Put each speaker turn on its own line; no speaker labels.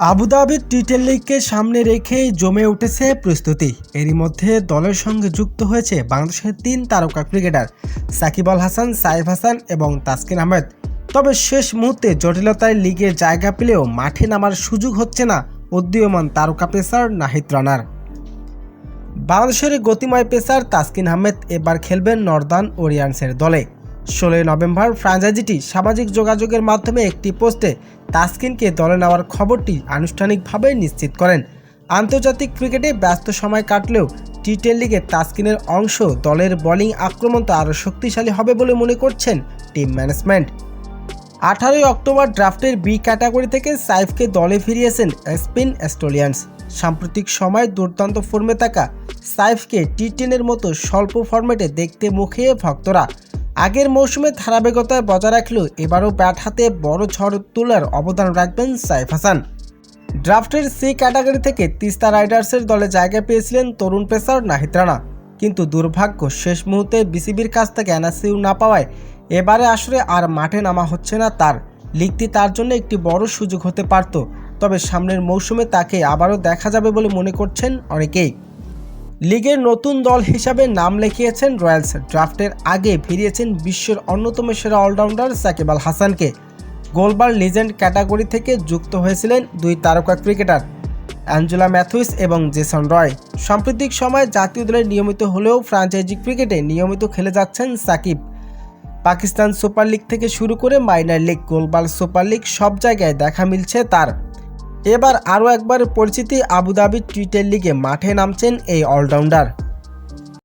আবুধাবির T ten লিগকে সামনে রেখে জমে উঠেছে প্রস্তুতি। এরই মধ্যে দলের সঙ্গে যুক্ত হয়েছে বাংলাদেশের তিন তারকা ক্রিকেটার, সাকিব আল হাসান সাইফ হাসান এবং তাসকিন আহমেদ। তবে শেষ মুহূর্তে জটিলতায় লিগে জায়গা পেলেও মাঠে নামার সুযোগ হচ্ছে না উদীয়মান তারকা পেসার নাহিদ রানার। বাংলাদেশের গতিময় পেসার তাসকিন আহমেদ এবার খেলবেন নর্দার্ন ওরিয়ান্সের দলে। ষোলোই নভেম্বর ফ্রাঞ্চাইজিটি সামাজিক যোগাযোগের মাধ্যমে একটি পোস্টে তাসকিনকে দলে নেওয়ার খবরটি আনুষ্ঠানিকভাবে নিশ্চিত করেন। আন্তর্জাতিক ক্রিকেটে ব্যস্ত সময় কাটলেও টি টেন লিগে তাসকিনের অংশ দলের বোলিং আক্রমণ তো আরও শক্তিশালী হবে বলে মনে করছেন টিম ম্যানেজমেন্ট। আঠারোই অক্টোবর ড্রাফটের বি ক্যাটাগরি থেকে সাইফকে দলে ফিরিয়েছেন স্পিন অস্ট্রেলিয়ান্স সাম্প্রতিক সময় দুর্দান্ত ফর্মে থাকা সাইফকে টি টেনের মতো স্বল্প ফরম্যাটে দেখতে মুখিয়ে ভক্তরা। আগের মৌসুমে ধারাবাহিকতায় বজায় রাখলেও এবারও ব্যাট হাতে বড় ঝড় তোলার অবদান রাখবেন সাইফ হাসান। ড্রাফটের সি ক্যাটাগরি থেকে তিস্তা রাইডার্সের দলে জায়গা পেয়েছিলেন তরুণ পেসার নাহিদ রানা। কিন্তু দুর্ভাগ্য, শেষ মুহূর্তে বিসিবির কাছ থেকে এনআরসিউ না পাওয়ায় এবারে আসলে আর মাঠে নামা হচ্ছে না তার। লিগটি তার জন্য একটি বড় সুযোগ হতে পারত, তবে সামনের মৌসুমে তাকে আবারও দেখা যাবে বলে মনে করছেন অনেকেই। লিগের নতুন দল হিসাবে নাম লিখিয়েছেন রয়্যালস। ড্রাফটের আগে ফিরিয়েছেন বিশ্বের অন্যতম সেরা অলরাউন্ডার সাকিব আল হাসানকে। গোলবার লিজেন্ড ক্যাটাগরি থেকে যুক্ত হয়েছিলেন দুই তারকা ক্রিকেটার অ্যাঞ্জেলা ম্যাথুইস এবং জেসন রয়। সাম্প্রতিক সময়ে জাতীয় দলে নিয়মিত হলেও ফ্রাঞ্চাইজি ক্রিকেটে নিয়মিত খেলে যাচ্ছেন সাকিব। পাকিস্তান সুপার লিগ থেকে শুরু করে minor league global super league সব জায়গায় দেখা মিলছে তার। এবার আরও একবার পরিচিতি আবুধাবি টি টেন লিগে মাঠে নামছেন এই অলরাউন্ডার।